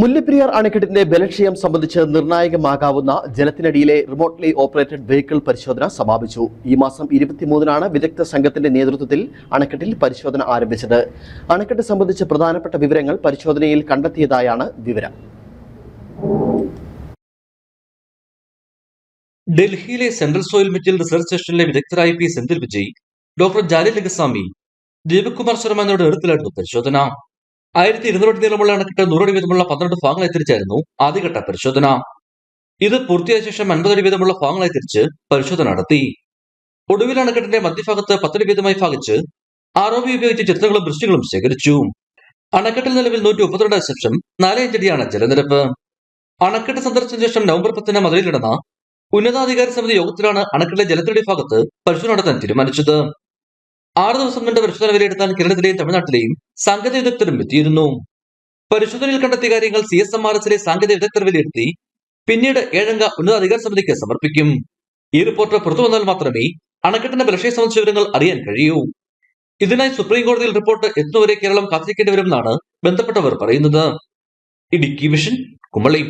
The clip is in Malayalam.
മുല്ലപ്പെരിയാർ അണക്കെട്ടിന്റെ ബലക്ഷയം സംബന്ധിച്ച് നിർണായകമാകാവുന്ന ജലത്തിനടിയിലെ റിമോട്ട്ലി ഓപ്പറേറ്റഡ് വെഹിക്കിൾ പരിശോധന സമാപിച്ചു. ഈ മാസം ഇരുപത്തിമൂന്നിനാണ് വിദഗ്ധ സംഘത്തിന്റെ നേതൃത്വത്തിൽ അണക്കെട്ടിൽ പരിശോധന ആരംഭിച്ചത്. അണക്കെട്ട് സംബന്ധിച്ച് പ്രധാനപ്പെട്ട വിവരങ്ങൾ പരിശോധനയിൽ കണ്ടെത്തിയതായാണ് വിവരം. ഡൽഹിയിലെ സെൻട്രൽ സോയിൽ മെറ്റീരിയൽ റിസർച്ച് സ്റ്റേഷനിലെ വിദഗ്ധരായ പി സെന്തിൽ വിജയ് ഡോക്ടർ ജാലി ലിംഗസ്വാമി ദീപകുമാർ ശർമ്മ എന്നിവരുടെ നേതൃത്വത്തിലായിരുന്നു പരിശോധന. ആയിരത്തി ഇരുന്നൂറ് നീളമുള്ള അണക്കെട്ട് നൂറടി വീതമുള്ള പന്ത്രണ്ട് ഭാഗങ്ങളെ തിരിച്ചായിരുന്നു ആദ്യഘട്ട പരിശോധന. ഇത് പൂർത്തിയായ ശേഷം അൻപതടി വീതമുള്ള ഭാഗങ്ങളെ തിരിച്ച് പരിശോധന നടത്തി. ഒടുവിൽ അണക്കെട്ടിന്റെ മധ്യഭാഗത്ത് പത്തടി വീതമായി ഭാഗിച്ച് ആർ ഒ ബി ഉപയോഗിച്ച് ചിത്രങ്ങളും ദൃശ്യങ്ങളും ശേഖരിച്ചു. അണക്കെട്ടിൽ നിലവിൽ നൂറ്റി മുപ്പത്തിരണ്ട് ദശാംശം നാല് അഞ്ചടിയാണ് ജലനിരപ്പ്. അണക്കെട്ട് സന്ദർശിച്ച ശേഷം നവംബർ പത്തിന് മധുരയിൽ നടന്ന ഉന്നതാധികാര സമിതി യോഗത്തിലാണ് അണക്കെട്ടിലെ ജലത്തിനടി ഭാഗത്ത് പരിശോധന നടത്താൻ തീരുമാനിച്ചത്. ആറ് ദിവസം കൊണ്ട് പരിശോധന വിലയിരുത്താൻ കേരളത്തിലെയും തമിഴ്നാട്ടിലെയും സാങ്കേതിക വിദഗ്ധരും എത്തിയിരുന്നു. പരിശോധനയിൽ കണ്ടെത്തിയ കാര്യങ്ങൾ സി എസ് എം ആർ എസിലെ സാങ്കേതിക വിദഗ്ധർ വിലയിരുത്തി പിന്നീട് ഏഴംഗ ഉന്നതാധികാര സമിതിക്ക് സമർപ്പിക്കും. ഈ റിപ്പോർട്ട് പുറത്തു വന്നാൽ മാത്രമേ അണക്കെട്ടിന്റെ ബലക്ഷയ സംബന്ധിച്ച വിവരങ്ങൾ അറിയാൻ കഴിയൂ. ഇതിനായി സുപ്രീം കോടതിയിൽ റിപ്പോർട്ട് എത്തുന്നവരെ കേരളം കാത്തിരിക്കേണ്ടി വരുമെന്നാണ് ബന്ധപ്പെട്ടവർ പറയുന്നത്. ഇടുക്കി വിഷൻ കുമളി.